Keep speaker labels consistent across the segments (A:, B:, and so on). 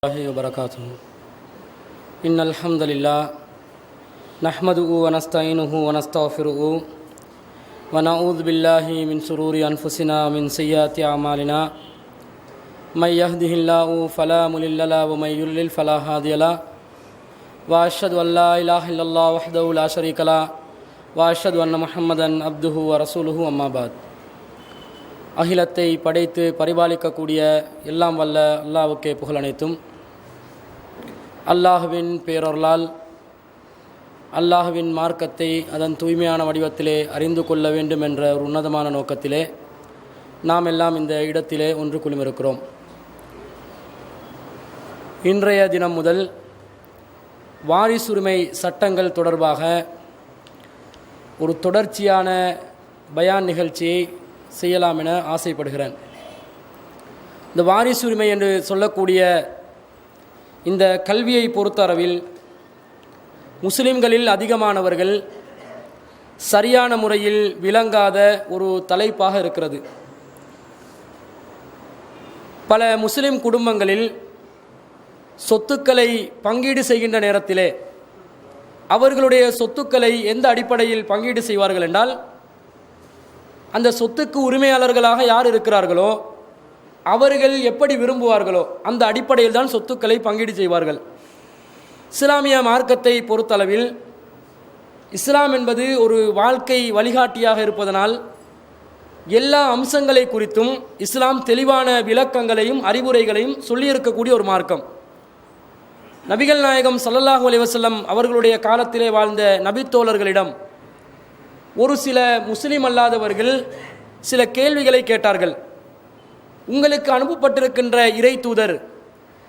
A: الله وبركاته إن الحمد لله نحمده ونستعينه ونستغفره ونعوذ بالله من شرور أنفسنا ومن سيئات أعمالنا من يهده الله فلا مضل له ومن يضلل فلا هادي له وأشهد أن لا إله إلا الله وحده لا شريك له وأشهد أن محمدا عبده ورسوله أما بعد அகிலத்தை படைத்து பரிபாலிக்கக்கூடிய எல்லாம் வல்ல அல்லாவுக்கே புகழ் அனைத்தும் அல்லாஹுவின் பேரொருளால் அல்லாஹுவின் மார்க்கத்தை அதன் தூய்மையான வடிவத்திலே அறிந்து கொள்ள வேண்டும் என்ற ஒரு உன்னதமான நோக்கத்திலே நாம் எல்லாம் இந்த இடத்திலே ஒன்று குழுமிருக்கிறோம். இன்றைய தினம் முதல் வாரிசுரிமை சட்டங்கள் தொடர்பாக ஒரு தொடர்ச்சியான பயான் நிகழ்ச்சியை செய்யலாம் என ஆசைப்படுகிறேன். இந்த வாரிசுரிமை என்று சொல்லக்கூடிய இந்த கல்வியை பொறுத்தளவில் முஸ்லிம்களில் அதிகமானவர்கள் சரியான முறையில் விளங்காத ஒரு தலைப்பாக இருக்கிறது. பல முஸ்லிம் குடும்பங்களில் சொத்துக்களை பங்கீடு செய்கின்ற நேரத்திலே அவர்களுடைய சொத்துக்களை எந்த அடிப்படையில் பங்கீடு செய்வார்கள் என்றால் அந்த சொத்துக்கு உரிமையாளர்களாக யார் இருக்கிறார்களோ அவர்கள் எப்படி விரும்புவார்களோ அந்த அடிப்படையில் தான் சொத்துக்களை பங்கீடு செய்வார்கள். இஸ்லாமிய மார்க்கத்தை பொறுத்தளவில் இஸ்லாம் என்பது ஒரு வாழ்க்கை வழிகாட்டியாக இருப்பதனால் எல்லா அம்சங்களை குறித்தும் இஸ்லாம் தெளிவான விளக்கங்களையும் அறிவுரைகளையும் சொல்லியிருக்கக்கூடிய ஒரு மார்க்கம். நபிகள் நாயகம் சல்லல்லாஹு அலைவசல்லம் அவர்களுடைய காலத்திலே வாழ்ந்த நபித்தோழர்களிடம் ஒரு சில முஸ்லீம் அல்லாதவர்கள் சில கேள்விகளை கேட்டார்கள். உங்களுக்கு அனுப்பப்பட்டிருக்கின்ற இறை தூதர்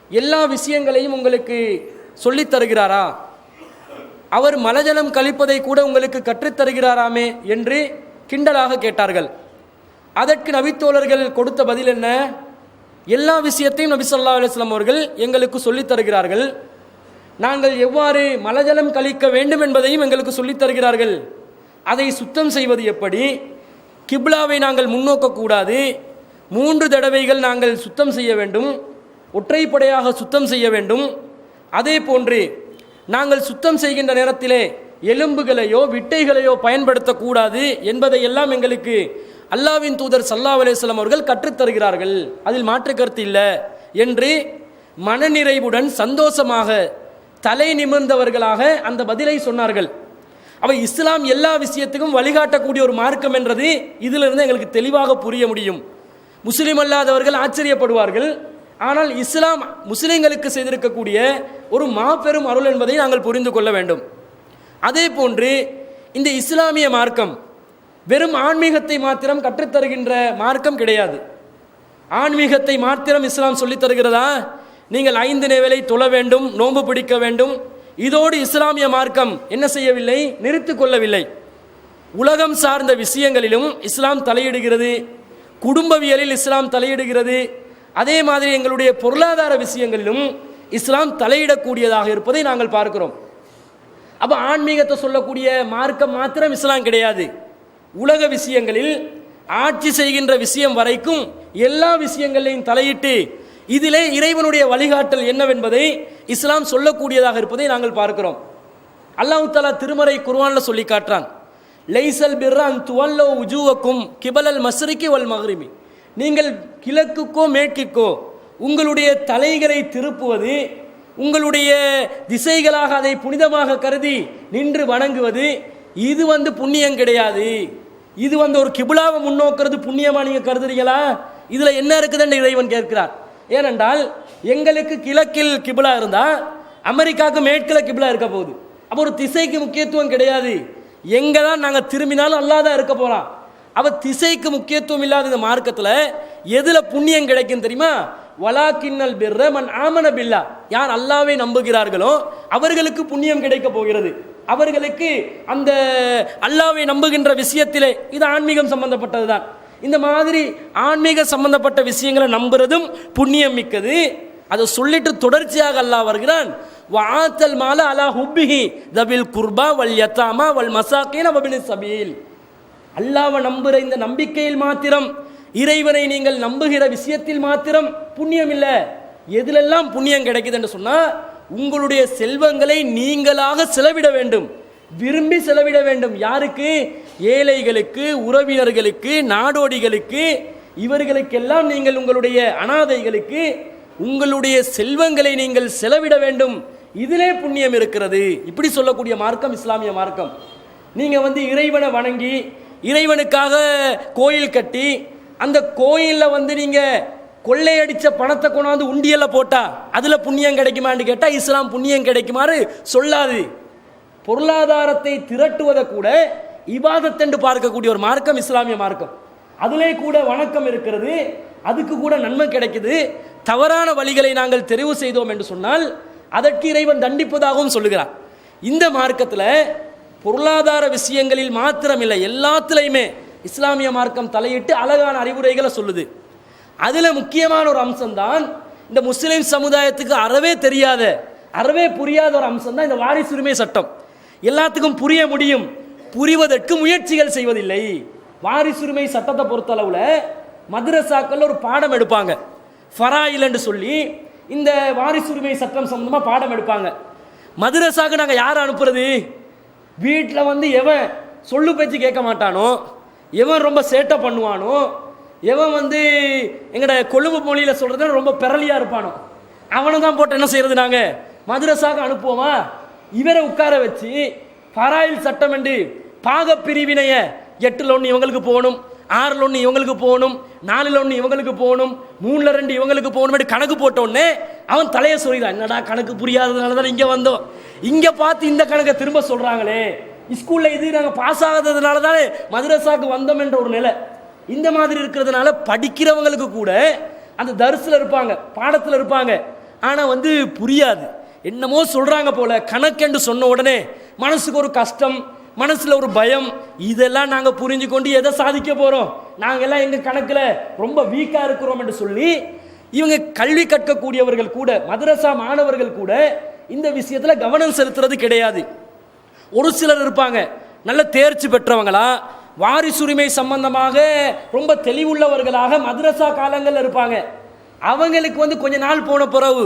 A: எல்லா விஷயங்களையும் உங்களுக்கு சொல்லித் தருகிறாரா? அவர் மலஜலம் கழிப்பதை கூட உங்களுக்கு கற்றுத் தருகிறாராமே என்று கிண்டலாக கேட்டார்கள். அதற்கு நபித்தோழர்கள் கொடுத்த பதில் என்ன? எல்லா விஷயத்தையும் நபி சொல்லா அலுவலாம் அவர்கள் எங்களுக்கு சொல்லித் தருகிறார்கள். நாங்கள் எவ்வாறு மலஜலம் கழிக்க வேண்டும் என்பதையும் எங்களுக்கு சொல்லித் தருகிறார்கள். அதை சுத்தம் செய்வது எப்படி? கிப்லாவை நாங்கள் முன்னோக்கக்கூடாது மூன்று தடவைகள் நாங்கள் சுத்தம் செய்ய வேண்டும் ஒற்றைப்படையாக சுத்தம் செய்ய வேண்டும். அதே போன்று நாங்கள் சுத்தம் செய்கின்ற நேரத்திலே எலும்புகளையோ விட்டைகளையோ பயன்படுத்தக்கூடாது என்பதை எல்லாம் எங்களுக்கு அல்லாவின் தூதர் சல்லா அலிஸ்லாம் அவர்கள் கற்றுத்தருகிறார்கள் அதில் மாற்று கருத்து இல்லை என்று மனநிறைவுடன் சந்தோஷமாக தலை நிமிர்ந்தவர்களாக அந்த பதிலை சொன்னார்கள். அவை இஸ்லாம் எல்லா விஷயத்துக்கும் வழிகாட்டக்கூடிய ஒரு மார்க்கம் என்றது இதிலிருந்து எங்களுக்கு தெளிவாக புரிய முடியும். முஸ்லீம் அல்லாதவர்கள் ஆச்சரியப்படுவார்கள். ஆனால் இஸ்லாம் முஸ்லீம்களுக்கு செய்திருக்கக்கூடிய ஒரு மாபெரும் அருள் என்பதை நாங்கள் புரிந்து கொள்ள வேண்டும். அதே போன்று இந்த இஸ்லாமிய மார்க்கம் வெறும் ஆன்மீகத்தை மாத்திரம் கற்றுத்தருகின்ற மார்க்கம் கிடையாது. ஆன்மீகத்தை மாத்திரம் இஸ்லாம் சொல்லித் தருகிறதா? நீங்கள் ஐந்து நேவலை தொழ வேண்டும் நோன்பு பிடிக்க வேண்டும். இதோடு இஸ்லாமிய மார்க்கம் என்ன செய்யவில்லை? நிறுத்து கொள்ளவில்லை. உலகம் சார்ந்த விஷயங்களிலும் இஸ்லாம் தலையிடுகிறது. குடும்பவியலில் இஸ்லாம் தலையிடுகிறது. அதே மாதிரி எங்களுடைய பொருளாதார விஷயங்களிலும் இஸ்லாம் தலையிடக்கூடியதாக இருப்பதை நாங்கள் பார்க்கிறோம். அப்போ ஆன்மீகத்தை சொல்லக்கூடிய மார்க்கம் மாத்திரம் இஸ்லாம் கிடையாது. உலக விஷயங்களில் ஆட்சி செய்கின்ற விஷயம் வரைக்கும் எல்லா விஷயங்களையும் தலையிட்டு இதிலே இறைவனுடைய வழிகாட்டல் என்னவென்பதை இஸ்லாம் சொல்லக்கூடியதாக இருப்பதை நாங்கள் பார்க்கிறோம். அல்லாஹு தாலா திருமறை குர்வானில் சொல்லி காட்டுறான். லைசல் பிர்ரான் துவல்லோ உஜூவக்கும் கிபலல் மசுரிக்கு வல் மஹ்ரிமி நீங்கள் கிழக்குக்கோ மேற்கிற்கோ உங்களுடைய தலைகளை திருப்புவது உங்களுடைய திசைகளாக அதை புனிதமாக கருதி நின்று வணங்குவது இது வந்து புண்ணியம் கிடையாது. இது வந்து ஒரு கிபிலாவை முன்னோக்கிறது புண்ணியமாக நீங்கள் கருதுறீங்களா? இதில் என்ன இருக்குதுன்னு இறைவன் கேட்கிறார். ஏனென்றால் எங்களுக்கு கிழக்கில் கிபிலா இருந்தால் அமெரிக்காவுக்கு மேற்கில் கிபிலா இருக்க போகுது. அப்போ ஒரு திசைக்கு முக்கியத்துவம் கிடையாது. எங்கே தான் நாங்கள் திரும்பினாலும் அல்லாதான் இருக்க போகிறான் அவள் திசைக்கு முக்கியத்துவம் இல்லாத இந்த மார்க்கத்தில் எதில் புண்ணியம் கிடைக்கும் தெரியுமா? வலாக்கின்னல் பிர்ர மன் ஆமன பில்லா. யார் அல்லாவை நம்புகிறார்களோ அவர்களுக்கு புண்ணியம் கிடைக்க போகிறது. அவர்களுக்கு அந்த அல்லாவை நம்புகின்ற விஷயத்திலே இது ஆன்மீகம் சம்பந்தப்பட்டது தான் இந்த மாதிரி ஆன்மீக சம்பந்தப்பட்ட விஷயங்களை நம்புறதும் புண்ணியம் மிக்கது. அதை சொல்லிட்டு தொடர்ச்சியாக அல்லாஹ் வருகிறான். வாத்தல் மால அலா ஹுப்பிஹி தபில் குர்பா வல் யத்தாமா வல் மசாக்கீன வபின் சபீல். அல்லாவை நம்புகிற இந்த நம்பிக்கையில் மாத்திரம் இறைவனை நீங்கள் நம்புகிற விஷயத்தில் மாத்திரம் புண்ணியம் இல்லை. எதிலெல்லாம் புண்ணியம் கிடைக்குதுன்னு சொன்னால் உங்களுடைய செல்வங்களை நீங்களாக செலவிட வேண்டும். விரும்பி செலவிட வேண்டும். யாருக்கு? ஏழைகளுக்கு உறவினர்களுக்கு நாடோடிகளுக்கு இவர்களுக்கெல்லாம் நீங்கள் உங்களுடைய அனாதைகளுக்கு உங்களுடைய செல்வங்களை நீங்கள் செலவிட வேண்டும். இதிலே புண்ணியம் இருக்கிறது. இப்படி சொல்லக்கூடிய மார்க்கம் இஸ்லாமிய மார்க்கம். நீங்கள் வந்து இறைவனை வணங்கி இறைவனுக்காக கோயில் கட்டி அந்த கோயிலில் வந்து நீங்கள் கொள்ளையடித்த பணத்தை கொண்டாந்து உண்டியலில் போட்டால் அதில் புண்ணியம் கிடைக்குமான்னு கேட்டால் இஸ்லாம் புண்ணியம் கிடைக்குமாறு சொல்லாது. பொருளாதாரத்தை திரட்டுவதை கூட இபாதத்தென்று பார்க்கக்கூடிய ஒரு மார்க்கம் இஸ்லாமிய மார்க்கம். அதிலே கூட வணக்கம் இருக்கிறது அதுக்கு கூட நன்மை கிடைக்குது. தவறான வழிகளை நாங்கள் தெரிவு செய்தோம் என்று சொன்னால் அதற்கு இறைவன் தண்டிப்பதாகவும் சொல்லுகிறார். இந்த மார்க்கத்தில் பொருளாதார விஷயங்களில் மாத்திரமில்லை எல்லாத்துலேயுமே இஸ்லாமிய மார்க்கம் தலையிட்டு அழகான அறிவுரைகளை சொல்லுது. அதில் முக்கியமான ஒரு அம்சம்தான் இந்த முஸ்லீம் சமுதாயத்துக்கு அறவே தெரியாத அறவே புரியாத ஒரு அம்சம் தான் இந்த வாரிசுரிமை சட்டம். எல்லாத்துக்கும் புரிய முடியும் புரிவதற்கு முயற்சிகள் செய்வதில்லை. வாரிசுரிமை சட்டத்தை பொறுத்தளவில் மதுரசாக்கள் ஒரு பாடம் எடுப்பாங்க. ஃபராயிலன்னு சொல்லி இந்த வாரிசுரிமை சட்டம் சம்மந்தமாக பாடம் எடுப்பாங்க. மதுரசாக்கு நாங்கள் யார் அனுப்புறது? வீட்டில் வந்து எவன் சொல்லு பேச்சு கேட்க மாட்டானோ எவன் ரொம்ப சேட்டை பண்ணுவானோ எவன் வந்து எங்களோட கொழும்பு மொழியில் சொல்கிறது ரொம்ப பிரளியாக இருப்பானோ அவனை தான் போட்டு என்ன செய்கிறது நாங்கள் மதுரசாக அனுப்புவோமா? இவரை உட்கார வச்சு பராயில் சட்டம் என்று பாகப்பிரிவினையை எட்டில் ஒன்று இவங்களுக்கு போகணும் ஆறில் ஒன்று இவங்களுக்கு போகணும் நாலில் ஒன்று இவங்களுக்கு போகணும் மூணில் ரெண்டு இவங்களுக்கு போகணும் கணக்கு போட்டோடனே அவன் தலையை சொல்லிடுறான் என்னடா கணக்கு புரியாததுனால தான் இங்கே வந்தோம்? இங்கே பார்த்து இந்த கணக்கை திரும்ப சொல்கிறாங்களே ஸ்கூலில் இது நாங்கள் பாஸ் ஆகாததுனால தானே மதுரசாவுக்கு வந்தோம் என்ற ஒரு நிலை. இந்த மாதிரி இருக்கிறதுனால படிக்கிறவங்களுக்கு கூட அந்த தரிசில் இருப்பாங்க பாடத்தில் இருப்பாங்க. ஆனால் வந்து புரியாது. என்னமோ சொல்கிறாங்க போல கணக்கென்று சொன்ன உடனே மனசுக்கு ஒரு கஷ்டம் மனசில் ஒரு பயம் இதெல்லாம் நாங்கள் புரிஞ்சு கொண்டு எதை சாதிக்க போகிறோம் நாங்கள்லாம் எங்கள் கணக்கில் ரொம்ப வீக்காக இருக்கிறோம் என்று சொல்லி இவங்க கல்வி கற்கக்கூடியவர்கள் கூட மதரசா மாணவர்கள் கூட இந்த விஷயத்தில் கவனம் செலுத்துறது கிடையாது. ஒரு சிலர் இருப்பாங்க நல்ல தேர்ச்சி பெற்றவங்களா வாரிசுரிமை சம்பந்தமாக ரொம்ப தெளிவுள்ளவர்களாக மதரசா காலங்களில் இருப்பாங்க. அவங்களுக்கு வந்து கொஞ்ச நாள் போன பிறகு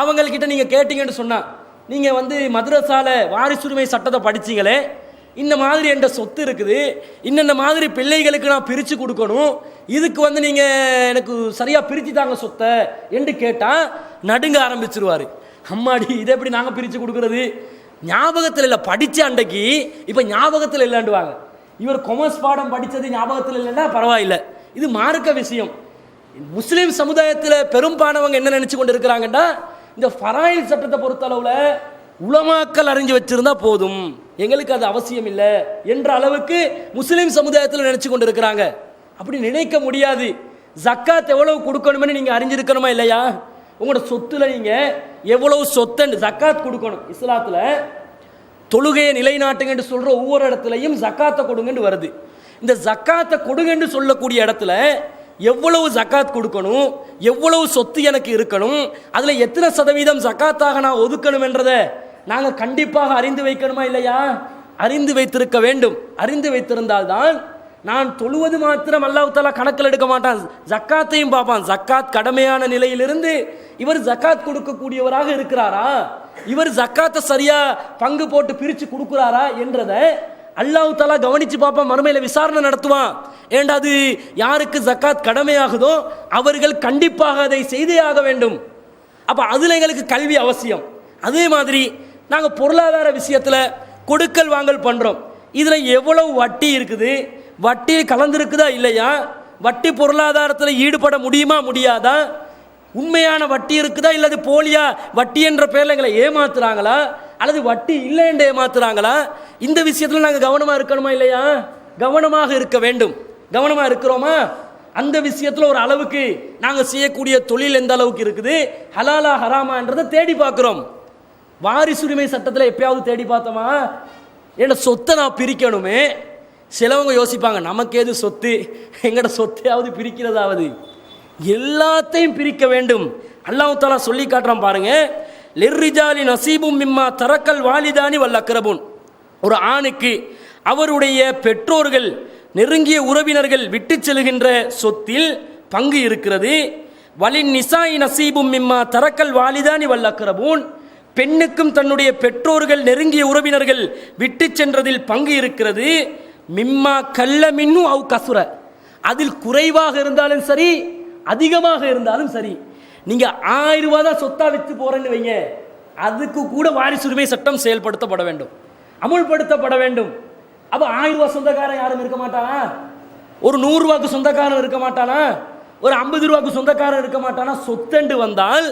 A: அவங்கக்கிட்ட நீங்கள் கேட்டிங்கன்னு சொன்னால் நீங்கள் வந்து மதுரசாவில் வாரிசுரிமை சட்டத்தை படிச்சிங்களே இந்த மாதிரி என்ற சொத்து இருக்குது. இன்னென்ன மாதிரி பிள்ளைகளுக்கு நான் பிரித்து கொடுக்கணும். இதுக்கு வந்து நீங்கள் எனக்கு சரியாக பிரித்து தாங்க சொத்தை என்று கேட்டால் நடுங்க ஆரம்பிச்சிருவார். அம்மாடி இதை எப்படி நாங்கள் பிரித்து கொடுக்கறது? ஞாபகத்தில் இல்லை படித்த அன்றைக்கு இப்போ ஞாபகத்தில் இல்லைண்டுவாங்க இவர் கொமர்ஸ் பாடம் படித்தது ஞாபகத்தில் இல்லைன்னா பரவாயில்லை. இது மார்க்க விஷயம். முஸ்லீம் சமுதாயத்தில் பெரும்பானவங்க என்ன நினச்சி கொண்டு இருக்கிறாங்கன்னா இந்த ஃபராயில் சட்டத்தை பொறுத்தளவில் உலமாக்கல் அறிஞ்சு வச்சிருந்தா போதும். எங்களுக்கு அது அவசியம் இல்லை என்ற அளவுக்கு முஸ்லீம் சமுதாயத்தில் நினைச்சு கொண்டு இருக்கிறாங்க அப்படி நினைக்க முடியாது. ஜக்காத் எவ்வளவு கொடுக்கணும்னு நீங்க அறிஞ்சிருக்கணுமா இல்லையா? உங்களோட சொத்துல நீங்க எவ்வளவு சொத்தன்னு ஜக்காத் கொடுக்கணும்? இஸ்லாத்துல தொழுகையை நிலைநாட்டுங்கன்னு சொல்ற ஒவ்வொரு இடத்துலையும் ஜக்காத்தை கொடுங்கன்னு வருது. இந்த ஜக்காத்தை கொடுங்கன்னு சொல்லக்கூடிய இடத்துல எவ்வளவு ஜக்காத் கொடுக்கணும்? எவ்வளவு சொத்து எனக்கு இருக்கணும்? அதில் எத்தனை சதவீதம் ஜக்காத்தாக நான் ஒதுக்கணும் என்றதை நாங்கள் கண்டிப்பாக அறிந்து வைக்கணுமா இல்லையா? அறிந்து வைத்திருக்க வேண்டும். அறிந்து வைத்திருந்தால்தான் நான் தொழுவது மாத்திரம் அல்லாஹாலா கணக்கில் எடுக்க மாட்டான். ஜக்காத்தையும் பார்ப்பான். ஜக்காத் கடமையான நிலையிலிருந்து இவர் ஜக்காத் கொடுக்கக்கூடியவராக இருக்கிறாரா? இவர் ஜக்காத்தை சரியா பங்கு போட்டு பிரித்து கொடுக்குறாரா என்றதை அல்லாஹு தாலா கவனித்து பார்ப்பான். மறுமையில் விசாரணை நடத்துவான். ஏண்டா அது யாருக்கு ஜக்காத் கடமையாகுதோ அவர்கள் கண்டிப்பாக அதை செய்தே ஆக வேண்டும். அப்போ அதில் எங்களுக்கு கல்வி அவசியம். அதே மாதிரி நாங்கள் பொருளாதார விஷயத்தில் கொடுக்கல் வாங்கல் பண்ணுறோம் இதில் எவ்வளவு வட்டி இருக்குது? வட்டி கலந்துருக்குதா இல்லையா? வட்டி பொருளாதாரத்தில் ஈடுபட முடியுமா முடியாதா? உண்மையான வட்டி இருக்குதா இல்லது போலியா வட்டி என்ற பேரில் எங்களை ஏமாத்துறாங்களா? அல்லது வட்டி இல்லை என்று ஏமாத்துறாங்களா? இந்த விஷயத்தில் நாங்கள் கவனமாக இருக்கணுமா இல்லையா? கவனமாக இருக்க வேண்டும். கவனமாக இருக்கிறோமா? அந்த விஷயத்தில் ஒரு அளவுக்கு நாங்கள் செய்யக்கூடிய தொழில் எந்த அளவுக்கு இருக்குது? ஹலாலா ஹராமான்றதை தேடி பார்க்குறோம். வாரிசுரிமை சட்டத்தில் எப்பயாவது தேடி பார்த்தோமா? என்னோட சொத்தை நான் பிரிக்கணுமே. சிலவங்க யோசிப்பாங்க நமக்கு எது சொத்து? எங்களோட சொத்தையாவது பிரிக்கிறதாவது. எல்லாத்தையும் பிரிக்க வேண்டும். அல்லாஹ் தாலா சொல்லி காட்டுறான் பாருங்க லெர்ரிஜாலி நசீபும் மிம்மா தரக்கல் வாலிதானி வல்லக்கரபுன் ஒரு ஆணுக்கு அவருடைய பெற்றோர்கள் நெருங்கிய உறவினர்கள் விட்டு செல்கின்ற சொத்தில் பங்கு இருக்கிறது. வலின் நிசாய் நசீபும் மிம்மா தரக்கல் வாலிதானி வல்லக்கரபூன் பெண்ணுக்கும் தன்னுடைய பெற்றோர்கள் நெருங்கிய உறவினர்கள் விட்டு சென்றதில் பங்கு இருக்கிறது. மிம்மா கல்ல மின்னும் அவு கசுர. அதில் குறைவாக இருந்தாலும் சரி அதிகமாக இருந்தாலும் சரி. நீங்க ஆயிரம் ரூபா தான் சொத்தா வித்து போறேன்னு வைங்க. அதுக்கு கூட வாரிசுரிமை சட்டம் செயல்படுத்தப்பட வேண்டும். அமுல்படுத்தப்பட வேண்டும். அப்போ ஆயிரம் ரூபாய் சொந்தக்காரன் யாரும் இருக்க மாட்டானா? ஒரு நூறுரூவாக்கு சொந்தக்காரன் இருக்க மாட்டானா? ஒரு ஐம்பது ரூபாக்கு சொந்தக்காரன் இருக்க மாட்டானா? சொத்தண்டு வந்தால்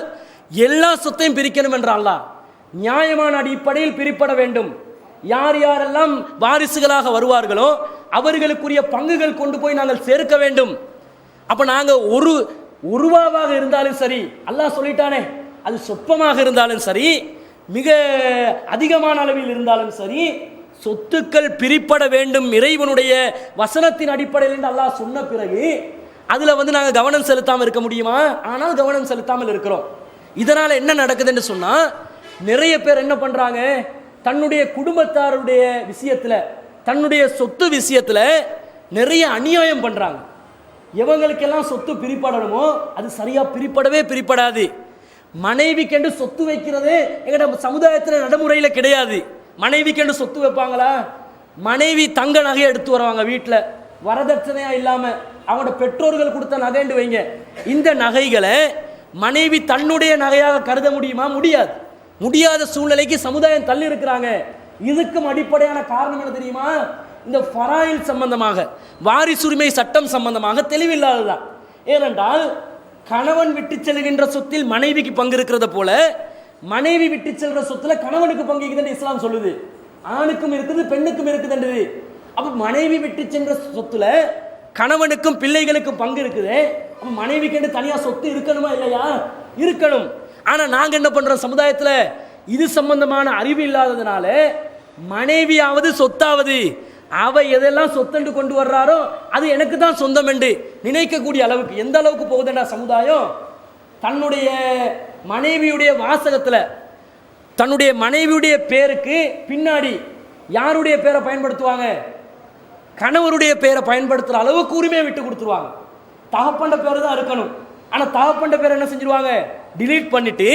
A: எல்லா சொத்தையும் பிரிக்கணும் என்ற அல்லாஹ். நியாயமான அடிப்படையில் பிரிப்பட வேண்டும். யார் யாரெல்லாம் வாரிசுகளாக வருவார்களோ அவர்களுக்குரிய பங்குகள் கொண்டு போய் நாங்கள் சேர்க்க வேண்டும். அப்போ நாங்கள் ஒரு உருவாவாக இருந்தாலும் சரி அல்லாஹ் சொல்லிட்டானே அது சொப்பமாக இருந்தாலும் சரி மிக அதிகமான அளவில் இருந்தாலும் சரி சொத்துக்கள் பிரிப்பட வேண்டும் இறைவனுடைய வசனத்தின் அடிப்படையில் என்று அல்லாஹ் சொன்ன பிறகு அதில் வந்து நாங்கள் கவனம் செலுத்தாமல் இருக்க முடியுமா? ஆனால் கவனம் செலுத்தாமல் இருக்கிறோம். இதனால் என்ன நடக்குதுன்னு சொன்னால் நிறைய பேர் என்ன பண்ணுறாங்க தன்னுடைய குடும்பத்தாருடைய விஷயத்தில் தன்னுடைய சொத்து விஷயத்தில் நிறைய அநியாயம் பண்ணுறாங்க எவங்களுக்கெல்லாம் சொத்து பிரிப்படணுமோ அது சரியாக பிரிப்படவே பிரிப்படாது. மனைவிக்கென்று சொத்து வைக்கிறது எங்கட சமுதாயத்தில் நடைமுறையில் கிடையாது. மனைவிக்கென்று சொத்து வைப்பாங்களா? மனைவி தங்க நகையை எடுத்து வருவாங்க வீட்டில் வரதட்சணையாக இல்லாமல் அவங்களோட பெற்றோர்கள் கொடுத்த நகைன்னு வைங்க. இந்த நகைகளை மனைவி தன்னுடைய நகையாக கருத முடியுமா? முடியாது. முடியாத சூழ்நிலைக்கு சமுதாயம் தள்ளி இருக்கிறாங்க இதுக்கும் அடிப்படையான காரணம் என்ன தெரியுமா? இந்த ஃபராயில் சம்பந்தமாக வாரிசுரிமை சட்டம் சம்பந்தமாக தெளிவில்லாததுதான். ஏனென்றால் கணவன் விட்டு செல்கின்ற சொத்தில் மனைவிக்கு பங்கு இருக்கிறத போல மனைவி விட்டு செல்கிற சொத்துல கணவனுக்கு பங்கு இருக்குதுன்னு இஸ்லாம் சொல்லுது. ஆணுக்கும் இருக்குது பெண்ணுக்கும் இருக்குதுன்றது அப்போ மனைவி விட்டு சென்ற சொத்துல கணவனுக்கும் பிள்ளைகளுக்கும் பங்கு இருக்குது. அப்ப மனைவிக்கு தனியாக சொத்து இருக்கணுமா இல்லையா? இருக்கணும். ஆனால் நாங்கள் என்ன பண்ணுறோம் சமுதாயத்தில்? இது சம்பந்தமான அறிவு இல்லாததுனால மனைவியாவது சொத்தாவது. அவ எதெல்லாம் சொத்தண்டு கொண்டு வர்றாரோ அது எனக்கு தான் சொந்தம் என்று நினைக்கக்கூடிய அளவுக்கு எந்த அளவுக்கு போகுதுண்டா சமுதாயம்? தன்னுடைய மனைவியுடைய வாசகத்தில் தன்னுடைய மனைவியுடைய பேருக்கு பின்னாடி யாருடைய பேரை பயன்படுத்துவாங்க? கணவருடைய பேரை பயன்படுத்துகிற அளவுக்கு உரிமையை விட்டு கொடுத்துருவாங்க. தகப்பண்ட பேர் தான் இருக்கணும். ஆனால் தகப்பண்ட பேர் என்ன செஞ்சிருவாங்க? டிலீட் பண்ணிட்டு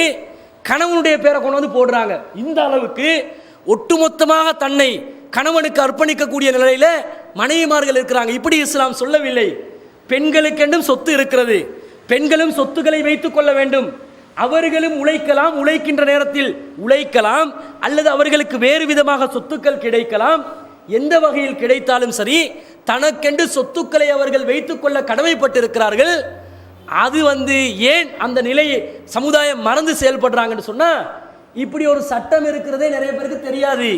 A: கணவனுடைய பேரை கொண்டு வந்து போடுறாங்க. இந்த அளவுக்கு ஒட்டுமொத்தமாக தன்னை கணவனுக்கு அர்ப்பணிக்கக்கூடிய நிலையில் மனைவிமார்கள் இருக்கிறாங்க. இப்படி இஸ்லாம் சொல்லவில்லை. பெண்களுக்கென்றும் சொத்து இருக்கிறது. பெண்களும் சொத்துக்களை வைத்துக் கொள்ள வேண்டும். அவர்களும் உழைக்கலாம் உழைக்கின்ற நேரத்தில் உழைக்கலாம் அல்லது அவர்களுக்கு வேறு விதமாக சொத்துக்கள் கிடைக்கலாம். எந்த வகையில் கிடைத்தாலும் சரி தனக்கென்று சொத்துக்களை அவர்கள் வைத்துக்கொள்ள கடமைப்பட்டிருக்கிறார்கள். அது வந்து ஏன் அந்த நிலையை சமுதாயம் மறந்து செயல்படுறாங்கன்னு சொன்னால் இப்படி ஒரு சட்டம் இருக்கிறதே நிறைய பேருக்கு தெரியாது.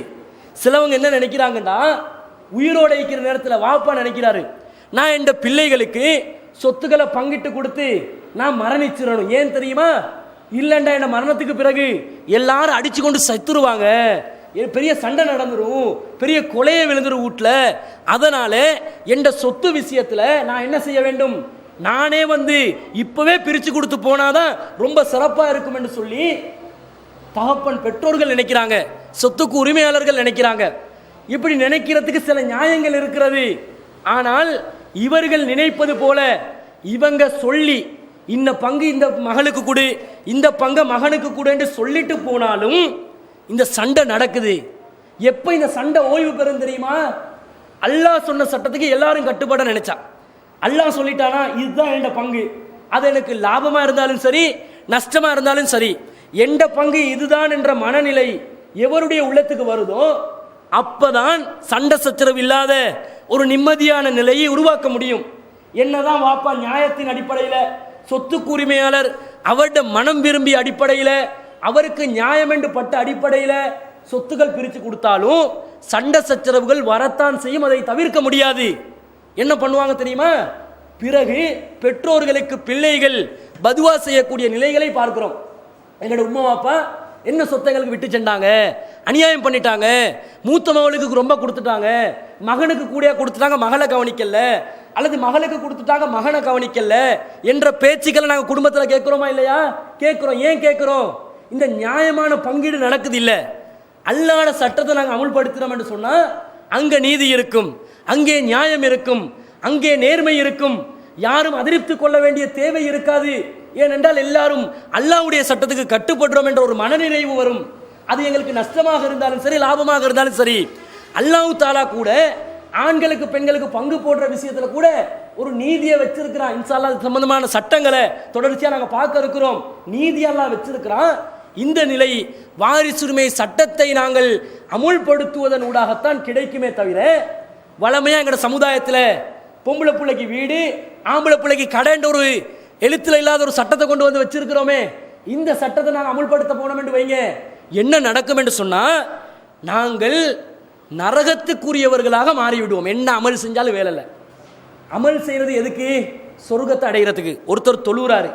A: சிலவங்க என்ன நினைக்கிறாங்கன்னா உயிரோடு இருக்கிற நேரத்தில் வாப்பா நினைக்கிறாரு நான் என் பிள்ளைகளுக்கு சொத்துக்களை பங்கிட்டு கொடுத்து நான் மரணிச்சிடணும். ஏன் தெரியுமா? இல்லைண்டா என்னை மரணத்துக்கு பிறகு எல்லாரும் அடித்து கொண்டு சத்துருவாங்க. பெரிய சண்டை நடந்துடும் பெரிய கொலையை விழுந்துரும் வீட்டில் அதனால் என் சொத்து விஷயத்துல நான் என்ன செய்ய வேண்டும்? நானே வந்து இப்போவே பிரித்து கொடுத்து போனாதான் ரொம்ப சிறப்பாக இருக்கும் என்று சொல்லி தகப்பன் பெற்றோர்கள் நினைக்கிறாங்க. சொத்துக்கு உரிமையாளர்கள் நினைக்கிறாங்க. இப்படி நினைக்கிறதுக்கு சில நியாயங்கள் இருக்கிறது. ஆனால் இவர்கள் நினைப்பது போல இவங்க சொல்லி இந்த பங்கு இந்த மகளுக்கு கொடு இந்த பங்கை மகனுக்கு கொடு என்று சொல்லிட்டு போனாலும் இந்த சண்டை நடக்குது. எப்போ இந்த சண்டை ஓய்வு பெறும் தெரியுமா? அல்லாஹ் சொன்ன சட்டத்துக்கு எல்லாரும் கட்டுப்பட நினைச்சா. அல்லாஹ் சொல்லிட்டானா இதுதான் என் பங்கு. அது எனக்கு லாபமாக இருந்தாலும் சரி நஷ்டமாக இருந்தாலும் சரி எந்த பங்கு இதுதான் என்ற மனநிலை எவருடைய உள்ளத்துக்கு வருதோ அப்பதான் சண்டை சச்சரவு இல்லாத ஒரு நிம்மதியான நிலையை உருவாக்க முடியும். என்னதான் வாப்பா நியாயத்தின் அடிப்படையில் சொத்துக்கு உரிமையாளர் அவருடைய மனம் விரும்பிய அடிப்படையில் அவருக்கு நியாயம் என்று பட்ட அடிப்படையில் சொத்துக்கள் பிரித்து கொடுத்தாலும் சண்டை சச்சரவுகள் வரத்தான் செய்யும் அதை தவிர்க்க முடியாது. என்ன பண்ணுவாங்க தெரியுமா? பிறகு பெற்றோர்களுக்கு பிள்ளைகள் பதுவா செய்யக்கூடிய நிலைகளை பார்க்கிறோம். எங்களோட உம்மா அப்பா என்ன சொத்தைகளுக்கு விட்டு சென்றாங்க? அநியாயம் பண்ணிட்டாங்க. மூத்த மகளுக்கு ரொம்ப கொடுத்துட்டாங்க. மகனுக்கு கூட கொடுத்துட்டாங்க மகளை கவனிக்கல. அல்லது மகளுக்கு கொடுத்துட்டாங்க மகனை கவனிக்கல என்ற பேச்சுக்களை நாங்கள் குடும்பத்தில் கேட்குறோமா இல்லையா? கேட்குறோம். ஏன் கேட்குறோம்? இந்த நியாயமான பங்கீடு நடக்குது இல்லை அல்லாத சட்டத்தை நாங்கள் அமுல்படுத்துகிறோம் என்று சொன்னால் அங்கே நீதி இருக்கும் அங்கே நியாயம் இருக்கும் அங்கே நேர்மை இருக்கும். யாரும் அதிருப்தி கொள்ள வேண்டிய தேவை இருக்காது. ஏனென்றால் எல்லாரும் அல்லாஹ்வுடைய சட்டத்துக்கு கட்டுப்படுறோம் என்ற ஒரு மனநிறைவு வரும். அது எங்களுக்கு நஷ்டமாக இருந்தாலும் சரி லாபமாக இருந்தாலும் சரி. அல்லாஹ் தாலா கூட ஆண்களுக்கு பெண்களுக்கு பங்கு போடுற விஷயத்துல கூட ஒரு நீதியை வச்சிருக்கிறான். இன்சால்லா சம்பந்தமான சட்டங்களை தொடர்ச்சியாக நாங்கள் பார்க்க இருக்கிறோம். நீதியெல்லாம் வச்சிருக்கிறான். இந்த நிலை வாரிசுரிமை சட்டத்தை நாங்கள் அமுல்படுத்துவதன் ஊடாகத்தான் கிடைக்குமே தவிர வளமையாக எங்கட சமுதாயத்தில் பொம்பளை பிள்ளைக்கு வீடு ஆம்பளை பிள்ளைக்கு கடைன்ற ஒரு எழுத்துல இல்லாத ஒரு சட்டத்தை கொண்டு வந்து வச்சிருக்கிறோமே இந்த சட்டத்தை நாங்கள் அமுல்படுத்த போனோம் என்று வைங்க. என்ன நடக்கும் என்று சொன்னால் நாங்கள் நரகத்துக்குரியவர்களாக மாறிவிடுவோம். என்ன அமல் செஞ்சாலும் வேலை இல்லை. அமல் செய்கிறது எதுக்கு? சொர்க்கத்தை அடைகிறதுக்கு ஒருத்தர் தொழுகிறாரு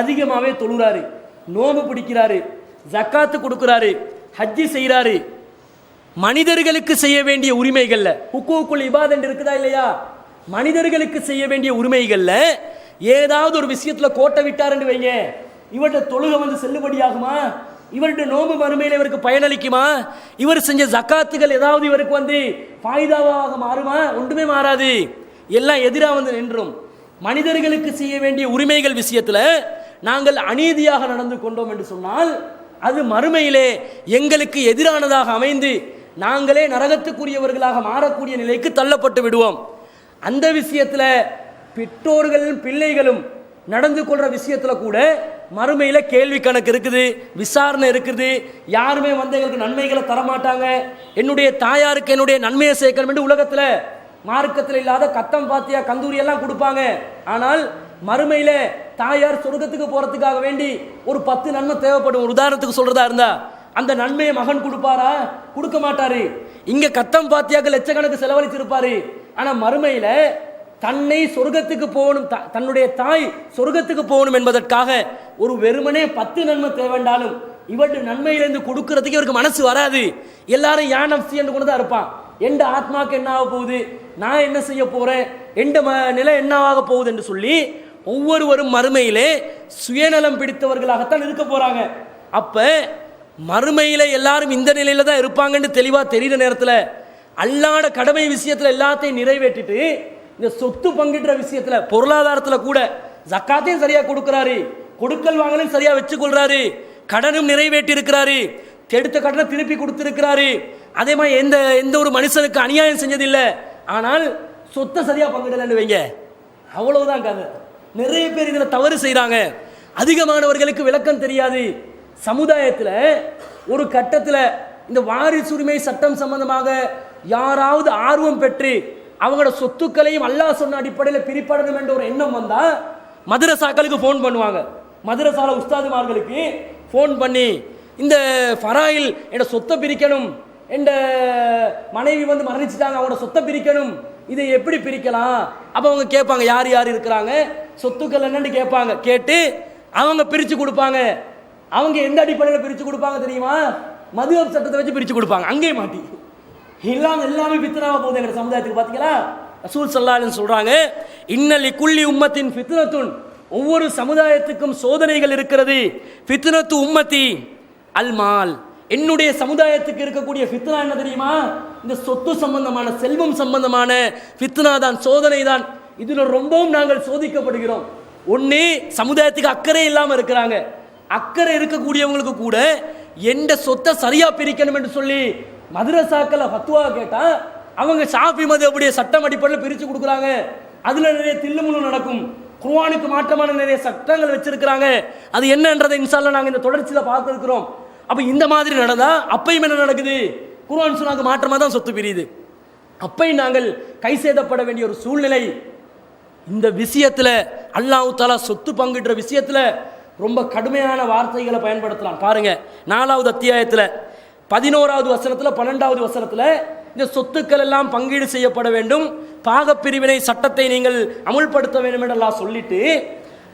A: அதிகமாகவே தொழுகிறாரு நோம்பு பிடிக்கிறாரு ஜக்காத்து கொடுக்குறாரு ஹஜ்ஜி செய்கிறாரு மனிதர்களுக்கு செய்ய வேண்டிய உரிமைகள்ல ஹுக்கூக்குல் இபாத் என்று இருக்குதா இல்லையா? மனிதர்களுக்கு செய்ய வேண்டிய உரிமைகள்ல ஏதாவது ஒரு விஷயத்துல கோட்டை விட்டாருன்னு வைங்க. இவர்கிட்ட தொழுகை வந்து செல்லுபடியாகுமா இவருடைய நோம்பு மறுமையில் இவருக்கு பயனளிக்குமா இவர் செஞ்ச ஜக்காத்துகள் ஏதாவது இவருக்கு வந்து ஃபாய்தாவாக மாறுமா? ஒன்றுமே மாறாது. எல்லாம் எதிராக வந்து நின்றும். மனிதர்களுக்கு செய்ய வேண்டிய உரிமைகள் விஷயத்துல நாங்கள் அநீதியாக நடந்து கொண்டோம் என்று சொன்னால் அது மறுமையிலே எங்களுக்கு எதிரானதாக அமைந்து நாங்களே நரகத்துக்குரியவர்களாக மாறக்கூடிய நிலைக்கு தள்ளப்பட்டு விடுவோம். அந்த விஷயத்தில் பெற்றோர்களும் பிள்ளைகளும் நடந்து கொள்கிற விஷயத்தில் கூட மறுமையில் கேள்வி கணக்கு இருக்குது விசாரணை இருக்குது. யாருமே வந்து எங்களுக்கு நன்மைகளை தரமாட்டாங்க. என்னுடைய தாயாருக்கு என்னுடைய நன்மையை சேர்க்கணும் என்று உலகத்தில் மார்க்கத்தில் இல்லாத கத்தம் பாத்தியா கந்தூரி எல்லாம் கொடுப்பாங்க. ஆனால் மறுமையில தாயார் சொர்க்கத்துக்கு போறதுக்காக வேண்டி ஒரு பத்து நன்மை தேவைப்படும். ஒரு உதாரணத்துக்கு சொல்றதா இருந்தா அந்த நன்மையை மகன் கொடுப்பாரா? கொடுக்க மாட்டாரு. இங்க கத்தம் பாத்தியாக்கு லட்சக்கணக்கு செலவழிச்சிருப்பாரு. ஆனா மறுமையில தன்னை சொர்க்கத்துக்கு போகணும் த- தன்னுடைய தாய் சொர்க்கத்துக்கு போகணும் என்பதற்காக ஒரு வெறுமனே பத்து நன்மை தேவைண்டாலும் இவற்று நன்மையிலிருந்து கொடுக்கறதுக்கு இவருக்கு மனசு வராது. எல்லாரும் யான் நப்சி என்று கொண்டு தான் இருப்பான். எந்த ஆத்மாவுக்கு என்ன ஆக போகுது? நான் என்ன செய்ய போகிறேன் எந்த ம- நிலை என்னவாக போகுது என்று சொல்லி ஒவ்வொருவரும் மறுமையிலே சுயநலம் பிடித்தவர்களாகத்தான் இருக்க போகிறாங்க அப்போ மறுமையில் எல்லாரும் இந்த நிலையில் தான் இருப்பாங்கன்னு தெளிவாக தெரிகிற நேரத்தில் அல்லாட கடமை விஷயத்தில் எல்லாத்தையும் நிறைவேற்றிட்டு இந்த சொத்து பங்கிடுற விஷயத்தில் பொருளாதாரத்தில் கூட ஜக்காத்தையும் சரியாக கொடுக்குறாரு. கொடுக்கல் வாங்கலையும் சரியாக வச்சுக்கொள்கிறாரு கடனும் நிறைவேற்றி இருக்கிறாரு எடுத்த கடனை திருப்பி கொடுத்துருக்கிறாரு. அதே மாதிரி எந்த எந்த ஒரு மனுஷனுக்கு அநியாயம் செஞ்சதில்லை. ஆனால் சொத்தை சரியாக பங்கிடலன்னு வைங்க. அவ்வளவுதான் கதை. நிறைய பேர் இதில் தவறு செய்கிறாங்க அதிகமானவர்களுக்கு விளக்கம் தெரியாது. சமுதாயத்தில் ஒரு கட்டத்தில் இந்த வாரிசுரிமை சட்டம் சம்பந்தமாக யாராவது ஆர்வம் பெற்று அவங்களோட சொத்துக்களையும் அல்லாஹ் சொன்ன அடிப்படையில் பிரிப்படணும் என்ற ஒரு எண்ணம் வந்தால் மதுரசாக்களுக்கு ஃபோன் பண்ணுவாங்க. மதுரசால உஸ்தாதுமார்களுக்கு ஃபோன் பண்ணி இந்த ஃபராயில் என்னோட சொத்தை பிரிக்கணும். என்ற மனைவி வந்து மரணிச்சிட்டாங்க அவங்களோட சொத்தை பிரிக்கணும். இதை எப்படி பிரிக்கலாம்? அப்போ அவங்க கேட்பாங்க யார் யார் இருக்கிறாங்க? சொத்துக்கள் என்னன்னு கேட்பாங்க. கேட்டு அவங்க பிரித்து கொடுப்பாங்க. அவங்க எந்த அடிப்படையில் பிரித்து கொடுப்பாங்க தெரியுமா? மதுவ சட்டத்தை வச்சு பிரித்து கொடுப்பாங்க. அங்கேயே மாட்டி. எல்லாம் எல்லாமே பித்தனாக போகுது எங்கள் சமுதாயத்துக்கு. பார்த்தீங்களா ரசூல் சல்லாஹ் சொல்கிறாங்க இன்னலி குள்ளி உம்மத்தின் ஃபித்னத்துன். ஒவ்வொரு சமுதாயத்துக்கும் சோதனைகள் இருக்கிறது. ஃபித்னத்து உம்மத்தி அல்மால் என்னுடைய சமுதாயத்துக்கு இருக்கக்கூடிய ஃபித்னா என்ன தெரியுமா? இந்த சொத்து சம்பந்தமான செல்வம் சம்பந்தமான ஃபித்னா தான் சோதனை தான். இதில் ரொம்பவும் நாங்கள் சோதிக்கப்படுகிறோம். ஒன்று சமுதாயத்துக்கு அக்கறை இல்லாமல் இருக்கிறாங்க. அக்கறை இருக்கக்கூடியவங்களுக்கு கூட எந்த சொத்தை சரியாக பிரிக்கணும் என்று சொல்லி மதுரசாக்களை ஃபத்வா கேட்டால் அவங்க ஷாஃபி மதுடைய சட்டம் அடிப்படையில் பிரித்து கொடுக்குறாங்க. அதில் நிறைய தில்லுமுழு நடக்கும். குர்வானுக்கு மாற்றமான நிறைய சட்டங்கள் வச்சிருக்கிறாங்க. அது என்னன்றதை இன்சால்ல நாங்கள் இந்த தொடர்ச்சியில் பார்த்துருக்கிறோம். அப்போ இந்த மாதிரி நடந்தால் அப்பையும் என்ன நடக்குது? குர்வான் சுனாக்கு மாற்றமாக தான் சொத்து பிரியுது. அப்பையும் நாங்கள் கை சேதப்பட வேண்டிய ஒரு சூழ்நிலை. இந்த விஷயத்தில் அல்லாஹ் தாலா சொத்து பங்கிடுற விஷயத்தில் ரொம்ப கடுமையான வார்த்தைகளை பயன்படுத்தலாம். பாருங்க நாலாவது அத்தியாயத்தில் பதினோராவது வசனத்தில் பன்னெண்டாவது வசனத்தில் இந்த சொத்துக்கள் எல்லாம் பங்கீடு செய்யப்பட வேண்டும். பாகப்பிரிவினை சட்டத்தை நீங்கள் அமுல்படுத்த வேண்டும் என்றெல்லாம் சொல்லிட்டு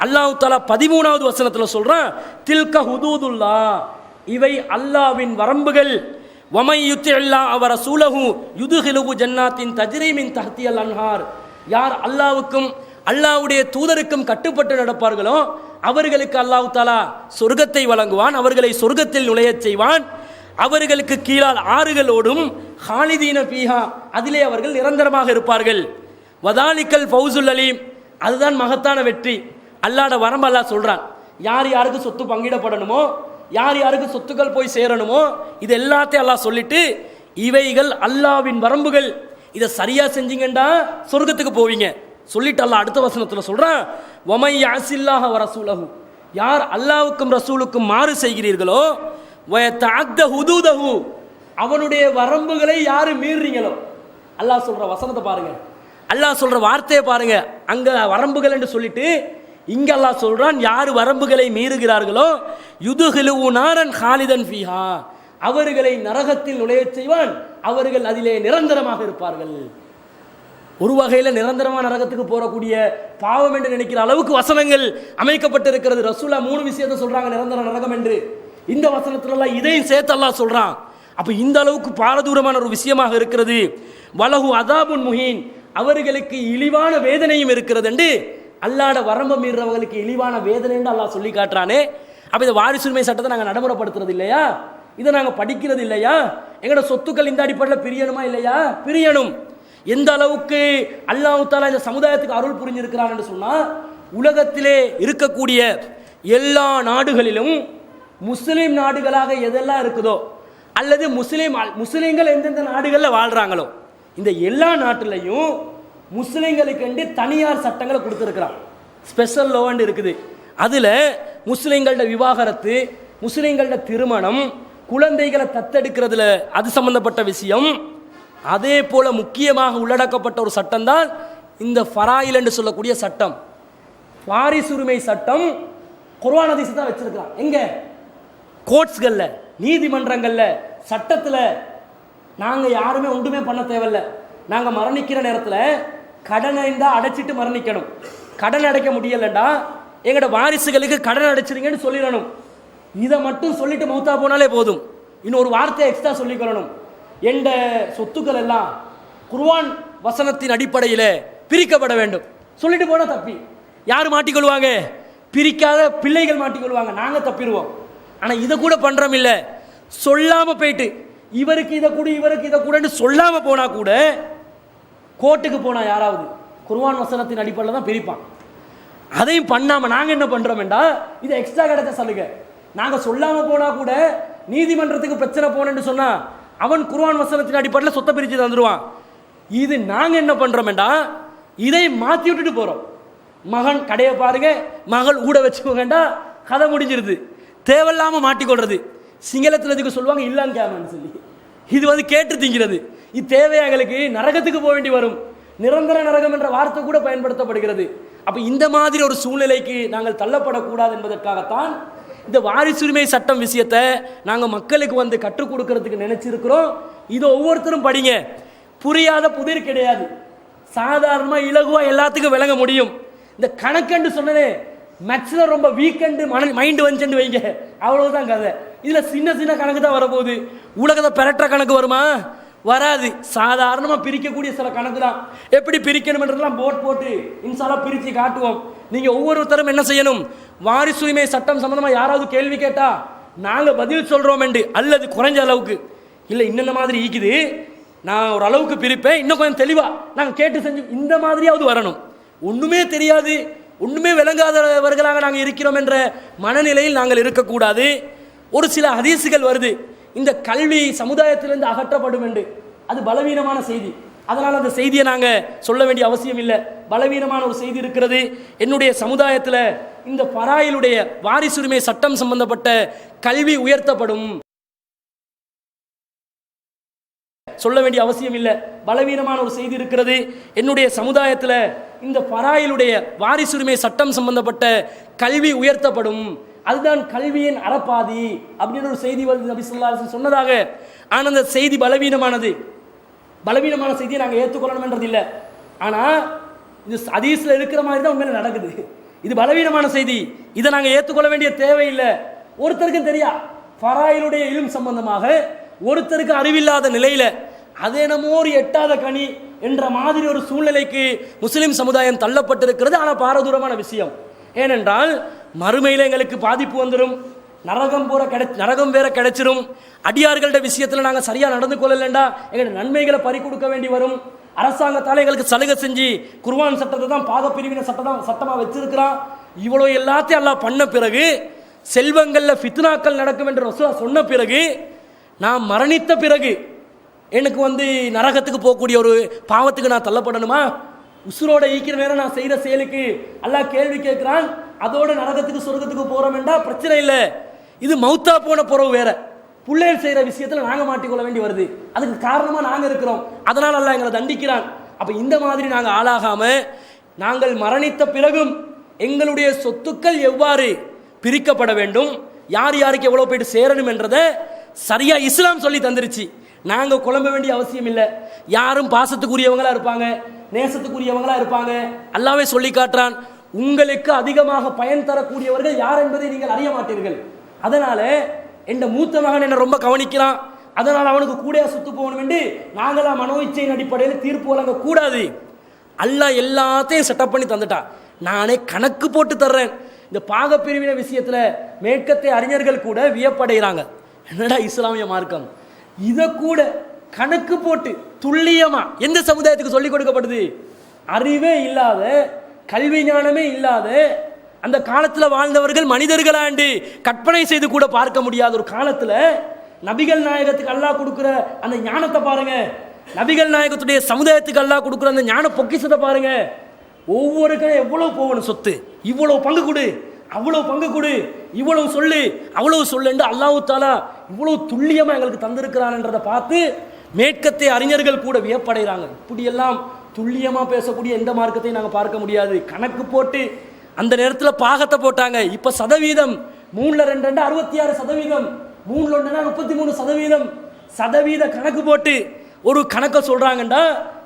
A: அல்லாஹு தாலா பதிமூணாவது வசனத்தில் சொல்கிறான் தில்க ஹுதூதுல்லா இவை அல்லாவின் வரம்புகள். வமை யுத்தி அல்லா அவர் சூலகு யுதுகிலுபு ஜன்னாத்தின் தஜ்ரீமின் தஹ்தியல் அன்ஹார். யார் அல்லாவுக்கும் அல்லாவுடைய தூதருக்கும் கட்டுப்பட்டு நடப்பார்களோ அவர்களுக்கு அல்லாஹ் தாலா சொர்க்கத்தை வழங்குவான் அவர்களை சொர்க்கத்தில் நுழையச் செய்வான். அவர்களுக்கு கீழால் ஆறுகளோடும் ஹாலிதீன பீஹா அதிலே அவர்கள் நிரந்தரமாக இருப்பார்கள். வதாலிக்கல் ஃபவுசுல் அலீம் அதுதான் மகத்தான வெற்றி. அல்லாட வரம்பு அல்லா சொல்கிறான் யார் யாருக்கு சொத்து பங்கிடப்படணுமோ யார் யாருக்கு சொத்துக்கள் போய் சேரணுமோ இது எல்லாத்தையும் அல்லாஹ் சொல்லிட்டு இவைகள் அல்லாவின் வரம்புகள். இதை சரியா செஞ்சீங்கன்னா சொர்க்கத்துக்கு போவீங்க. சொல்லிட்டு அல்லாஹ் அடுத்த வசனத்தில் சொல்கிறான் ஒமை யாசில்லாக வரசூலஹு. யார் அல்லாவுக்கும் ரசூலுக்கும் மாறு செய்கிறீர்களோ வயத்தஅத்த ஹுதூதஹு. அவனுடைய வரம்புகளை யாரு மீறுறீங்களோ அல்லாஹ் சொல்ற வசனத்தை பாருங்க. அல்லாஹ் சொல்ற வார்த்தையை பாருங்க. அங்க வரம்புகள் என்று சொல்லிட்டு இங்கெல்லாம் சொல்கிறான் யார் வரம்புகளை மீறுகிறார்களோ யுதுகிலு நாரன் ஹாலிதன் ஃபிஹா. அவர்களை நரகத்தில் நுழையச் செய்வான் அவர்கள் அதிலே நிரந்தரமாக இருப்பார்கள். ஒரு வகையில் நிரந்தரமாக நரகத்துக்கு போகக்கூடிய பாவம் என்று நினைக்கிற அளவுக்கு வசனங்கள் அமைக்கப்பட்டிருக்கிறது. ரசூலா மூணு விஷயத்தை சொல்கிறாங்க நிரந்தர நரகம் என்று. இந்த வசனத்திலெல்லாம் இதையும் சேர்த்தெல்லாம் சொல்கிறான் அப்போ இந்த அளவுக்கு பாரதூரமான ஒரு விஷயமாக இருக்கிறது. வலகு அதாபுன் முஹீன் அவர்களுக்கு இழிவான வேதனையும் இருக்கிறது என்று அல்லாட வரம்பு மீறவங்களுக்கு இழிவான வேதனைன்னு அல்லாஹ் சொல்லி காட்டுறானே. அப்போ இந்த வாரிசுரிமை சட்டத்தை நாங்கள் நடைமுறைப்படுத்துறது இல்லையா? இதை நாங்கள் படிக்கிறது இல்லையா? எங்களோட சொத்துக்கள் இந்த அடிப்படையில் பிரியணுமா இல்லையா? பிரியணும். எந்த அளவுக்கு அல்லாஹ் தாலா இந்த சமுதாயத்துக்கு அருள் புரிஞ்சிருக்கிறான் என்று உலகத்திலே இருக்கக்கூடிய எல்லா நாடுகளிலும் முஸ்லீம் நாடுகளாக எதெல்லாம் இருக்குதோ அல்லது முஸ்லீம் முஸ்லீம்கள் எந்தெந்த நாடுகளில் வாழ்கிறாங்களோ இந்த எல்லா நாட்டிலையும் முஸ்லீம்களுக்கு தனியார் சட்டங்களை கொடுத்துருக்குறான். ஸ்பெஷல் லோன்னு இருக்குது. அதில் முஸ்லீம்களோட விவாகரத்து முஸ்லீம்களோட திருமணம் குழந்தைகளை தத்தெடுக்கிறதுல அது சம்மந்தப்பட்ட விஷயம். அதே போல் முக்கியமாக உள்ளடக்கப்பட்ட ஒரு சட்டம் தான் இந்த ஃபராயில் என்று சொல்லக்கூடிய சட்டம். வாரிசுரிமை சட்டம் குர்ஆன் ஹதீஸ் தான் வச்சிருக்கிறான். எங்க? கோர்ட்ஸ்களில் நீதிமன்றங்களில் சட்டத்தில் நாங்கள் யாருமே ஒன்றுமே பண்ண தேவையில்ல. நாங்கள் மரணிக்கிற நேரத்தில் கடனை இருந்தால் அடைச்சிட்டு மரணிக்கணும். கடன் அடைக்க முடியலண்டா எங்களோட வாரிசுகளுக்கு கடன் அடைச்சிருங்கன்னு சொல்லிடணும். இதை மட்டும் சொல்லிட்டு மௌத்தா போனாலே போதும். இன்னொரு வார்த்தையை எக்ஸ்ட்ரா சொல்லிக்கொள்ளணும். எந்த சொத்துக்கள் எல்லாம் குர்வான் வசனத்தின் அடிப்படையில் பிரிக்கப்பட வேண்டும். சொல்லிட்டு போனால் தப்பி. யார் மாட்டிக்கொள்வாங்க? பிரிக்காத பிள்ளைகள் மாட்டிக்கொள்வாங்க. நாங்கள் தப்பிடுவோம். ஆனால் இதை கூட பண்ணுறோம் இல்லை. சொல்லாமல் போயிட்டு இவருக்கு இதை கூட இவருக்கு இதை கூடன்னு சொல்லாமல் போனால் கூட கோர்ட்டுக்கு போனால் யாராவது? குர்வான் வசனத்தின் அடிப்படையில் தான் பிரிப்பான். அதையும் பண்ணாமல் நாங்கள் என்ன பண்ணுறோம்டா இது எக்ஸ்ட்ரா கிடைச்ச சலுகை நாங்கள் சொல்லாமல் போனால் கூட நீதிமன்றத்துக்கு பிரச்சனை போனேன்னு சொன்னால் அவன் குர்வான் வசனத்தின் அடிப்படையில் சொத்தை பிரித்து தந்துடுவான் இது நாங்கள் என்ன பண்ணுறோம்டா இதை மாற்றி விட்டுட்டு போகிறோம் மகன் கடையை பாருங்க மகள் ஊட வச்சுக்கோங்கண்டா கதை முடிஞ்சிருது. தேவையில்லாமல் மாட்டிக்கொள்றது. சிங்களத்தில் இதுக்கு சொல்லுவாங்க இல்லான் கேமன்னு சொல்லி. இது வந்து கேட்டு திங்கிறது. இத்தேவை எங்களுக்கு நரகத்துக்கு போக வேண்டி வரும். நிரந்தர நரகம் என்ற வார்த்தை கூட பயன்படுத்தப்படுகிறது. அப்போ இந்த மாதிரி ஒரு சூழ்நிலைக்கு நாங்கள் தள்ளப்படக்கூடாது என்பதற்காகத்தான் இந்த வாரிசுரிமை சட்டம் விஷயத்தை நாங்கள் மக்களுக்கு வந்து கற்றுக் கொடுக்கறதுக்கு நினைச்சிருக்கிறோம். இதை ஒவ்வொருத்தரும் படிங்க. புரியாத புதிர் கிடையாது. சாதாரணமாக இலகுவாக எல்லாத்துக்கும் விளங்க முடியும். இந்த கணக்கென்று சொன்னதே மேக்ஸில் ரொம்ப வீக்கெண்டு மன மைண்டு வந்துச்சுன்னு வைங்க. அவ்வளோதான் கதை. இதில் சின்ன சின்ன கணக்கு தான் வரப்போகுது. உலகத்தை பெரட்டுற கணக்கு வருமா? வராது. சாதாரணமாக பிரிக்கக்கூடிய சில கணக்கு தான் எப்படி பிரிக்கணுமென்றதெல்லாம் போட் போட்டு இன்சாலாக பிரித்து காட்டுவோம். நீங்கள் ஒவ்வொருத்தரும் என்ன செய்யணும்? வாரிசுரிமை சட்டம் சம்மந்தமாக யாராவது கேள்வி கேட்டால் நாங்கள் பதில் சொல்கிறோம் என்று அல்லது குறைஞ்ச அளவுக்கு. இல்லை இன்னென்ன மாதிரி ஈக்குது? நான் ஒரு அளவுக்கு பிரிப்பேன் இன்னும் கொஞ்சம் தெளிவாக நாங்கள் கேட்டு செஞ்சு இந்த மாதிரியாவது வரணும். ஒன்றுமே தெரியாது. ஒன்றுமே விளங்காதவர்களாக நாங்கள் இருக்கிறோம் என்ற மனநிலையில் நாங்கள் இருக்கக்கூடாது. ஒரு சில ஹதீஸுகள் வருது. இந்த கல்வி சமுதாயத்திலிருந்து அகற்றப்படும் என்று. அது பலவீனமான செய்தி. அதனால் அந்த செய்தியை நாங்கள் சொல்ல வேண்டிய அவசியம் இல்லை. பலவீனமான ஒரு செய்தி இருக்கிறது. என்னுடைய சமுதாயத்தில் இந்த பராயிலுடைய வாரிசுரிமை சட்டம் சம்பந்தப்பட்ட கல்வி உயர்த்தப்படும். சொல்ல வேண்டிய அவசியம் இல்லை. பலவீனமான ஒரு செய்தி இருக்கிறது. என்னுடைய சமுதாயத்தில் இந்த பராயிலுடைய வாரிசுரிமை சட்டம் சம்பந்தப்பட்ட கல்வி உயர்த்தப்படும். அதுதான் கல்வியின் அறப்பாதி அப்படின்னு ஒரு செய்தி வந்து நபி சொன்னதாக. ஆனால் அந்த செய்தி பலவீனமானது. பலவீனமான செய்தியை நாங்கள் ஏற்றுக்கொள்ளணும்ன்றது இல்லை ஆனால் இது ஹதீஸில் இருக்கிற மாதிரி தான் உண்மையில நடக்குது. இது பலவீனமான செய்தி. இதை நாங்கள் ஏற்றுக்கொள்ள வேண்டிய தேவையில்லை. ஒருத்தருக்கும் தெரியா? ஃபராயிலுடைய இலும் சம்பந்தமாக ஒருத்தருக்கு அறிவில்லாத நிலையில் அது என்னமோ ஒரு எட்டாத கனி என்ற மாதிரி ஒரு சூழ்நிலைக்கு முஸ்லிம் சமுதாயம் தள்ளப்பட்டிருக்கிறது. ஆனால் பாரதூரமான விஷயம். ஏனென்றால் மறுமையில் எங்களுக்கு பாதிப்பு வந்துடும் நரகம் பூரா கிடை நரகம் வேற கிடைச்சிரும். அடியார்கள்ட விஷயத்தில் நாங்கள் சரியாக நடந்து கொள்ளலண்டா. எங்களோட நன்மைகளை பறி கொடுக்க வேண்டி வரும். அரசாங்கத்தால் எங்களுக்கு சலுகை செஞ்சு குர்வான் சட்டத்தை தான் பாத பிரிவினை சட்டம் தான் சட்டமாக வச்சிருக்கிறான். இவ்வளோ எல்லாத்தையும் எல்லாம் பண்ண பிறகு செல்வங்களில் ஃபித்னாக்கள் நடக்கும் என்று ரசூலா சொன்ன பிறகு நான் மரணித்த பிறகு எனக்கு வந்து நரகத்துக்கு போகக்கூடிய ஒரு பாவத்துக்கு நான் தள்ளப்படணுமா? உசுரோட ஈக்கிற நேரம் நான் செய்கிற செயலுக்கு அல்லாஹ் கேள்வி கேட்குறான். அதோட நரகத்துக்கு சொர்க்கத்துக்கு போகிறோம்டா பிரச்சனை இல்லை. இது மௌத்தா போன புறவு வேற. பிள்ளைகள் செய்கிற விஷயத்தில் நாங்கள் மாட்டிக்கொள்ள வேண்டி வருது. அதுக்கு காரணமாக நாங்கள் இருக்கிறோம். அதனால் அல்லாஹ் எங்களை தண்டிக்கிறான். அப்போ இந்த மாதிரி நாங்கள் ஆளாகாமல் நாங்கள் மரணித்த பிறகும் எங்களுடைய சொத்துக்கள் எவ்வாறு பிரிக்கப்பட வேண்டும்? யார் யாருக்கு எவ்வளோ போயிட்டு சேரணும் என்றதை சரியாக இஸ்லாம் சொல்லி தந்துருச்சு. நாங்கள் குழம்ப வேண்டிய அவசியம் இல்லை. யாரும் பாசத்துக்குரியவங்களாக இருப்பாங்க நேசத்துக்குரியவங்களாக இருப்பாங்க. அல்லாவே சொல்லி காட்டுறான் உங்களுக்கு அதிகமாக பயன் தரக்கூடியவர்கள் யார் என்பதை நீங்கள் அறிய மாட்டீர்கள். அதனால் என் மூத்த மகன் என்னை ரொம்ப கவனிக்கிறான். அதனால் அவனுக்கு கூட சுத்து போகணும் என்று நாங்கள்லாம் மனோஇச்சையின் அடிப்படையில் தீர்ப்பு வழங்க கூடாது. அல்லாஹ் எல்லாத்தையும் செட்டப் பண்ணி தந்துட்டான் நானே கணக்கு போட்டு தர்றேன். இந்த பாகப்பிரிவின விஷயத்தில் மேற்கத்தை அறிஞர்கள் கூட வியப்படைகிறாங்க. என்னடா இஸ்லாமிய மார்க்கம்? இதை கூட கணக்கு போட்டு துல்லியமா எந்த சமுதாயத்துக்கு சொல்லிக் கொடுக்கப்படுது அறிவே இல்லாத கல்வி ஞானமே இல்லாத அந்த காலத்தில் வாழ்ந்தவர்கள் மனிதர்களாண்டு கற்பனை செய்து கூட பார்க்க முடியாத ஒரு காலத்தில் நபிகள் நாயகத்துக்கு அல்லாஹ் கொடுக்குற அந்த ஞானத்தை பாருங்க. நபிகள் நாயகத்துடைய சமுதாயத்துக்கு அல்லாஹ் கொடுக்குற அந்த ஞான பொக்கிசத்தை பாருங்க. ஒவ்வொருக்கும் எவ்வளோ போகணும் சொத்து? இவ்வளோ பங்கு கொடு. அவ்வளவு பங்கு கொடு இவ்வளவு சொல்லு அவ்வளவு சொல்லுண்டு என்று அல்லாஹு தாலா இவ்வளவு துல்லியமாக எங்களுக்கு தந்திருக்கிறான்ன்றதை பார்த்து மேற்கத்தை அறிஞர்கள் கூட வியப்படைகிறாங்க. இப்படியெல்லாம் துல்லியமாக பேசக்கூடிய எந்த மார்க்கத்தையும் நாங்கள் பார்க்க முடியாது. கணக்கு போட்டு அந்த நேரத்தில் பாகத்தை போட்டாங்க. இப்போ சதவீதம். மூணில் ரெண்டு ரெண்டு அறுபத்தி ஆறு சதவீதம். மூணில் ஒன்றுனா முப்பத்தி மூணு சதவீதம். சதவீத கணக்கு போட்டு ஒரு கணக்கை சொல்றாங்கண்டா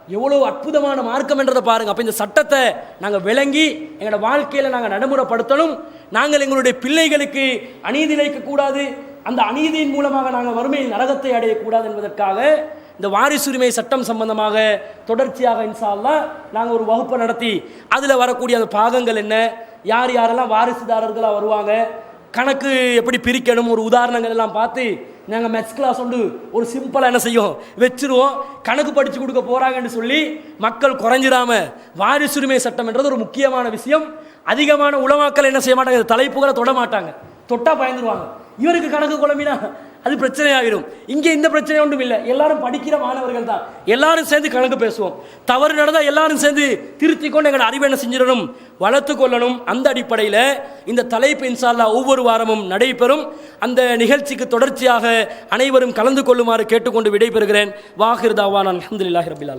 A: எவ்வளோ அற்புதமான மார்க்கம் என்றதை பாருங்க. அப்போ இந்த சட்டத்தை நாங்கள் விளங்கி எங்களோட வாழ்க்கையில் நாங்கள் நடைமுறைப்படுத்தணும். நாங்கள் எங்களுடைய பிள்ளைகளுக்கு அநீதி இழைக்க அந்த அநீதியின் மூலமாக நாங்கள் வறுமையில் நரகத்தை அடையக்கூடாது என்பதற்காக இந்த வாரிசுரிமை சட்டம் சம்பந்தமாக தொடர்ச்சியாக இன்ஷா நாங்கள் ஒரு வகுப்பை நடத்தி அதில் வரக்கூடிய அந்த பாகங்கள் என்ன யார் யாரெல்லாம் வாரிசுதாரர்களாக வருவாங்க கணக்கு எப்படி பிரிக்கணும் ஒரு உதாரணங்கள் எல்லாம் பார்த்து நாங்கள் மேத்ஸ் கிளாஸ் உண்டு. ஒரு சிம்பிளாக என்ன செய்யும் வச்சிருவோம். கணக்கு படித்து கொடுக்க போகிறாங்கன்னு சொல்லி மக்கள் குறைஞ்சிடாம வாரிசுரிமை சட்டம் என்றது ஒரு முக்கியமான விஷயம். அதிகமான உலமாக்கள் என்ன செய்ய மாட்டாங்க? தலைப்புகளை தொட மாட்டாங்க. தொட்டா பயந்துருவாங்க. இவருக்கு கணக்கு குழம்பினா அது பிரச்சனையாகிடும். இங்கே இந்த பிரச்சனை ஒன்றும் இல்லை. எல்லாரும் படிக்கிற மாணவர்கள் தான். எல்லாரும் சேர்ந்து கணக்கு பேசுவோம். தவறு நடந்தால் எல்லாரும் சேர்ந்து திருத்தி கொண்டு எங்களை அறிவை என்ன செஞ்சிடணும்? வளர்த்து கொள்ளணும். அந்த அடிப்படையில் இந்த தலைப்பு இன்சால்லா ஒவ்வொரு வாரமும் நடைபெறும். அந்த நிகழ்ச்சிக்கு தொடர்ச்சியாக அனைவரும் கலந்து கொள்ளுமாறு கேட்டுக்கொண்டு விடைபெறுகிறேன். வாஹிர் தாவான். அலமதுல்லாஹி ரபில்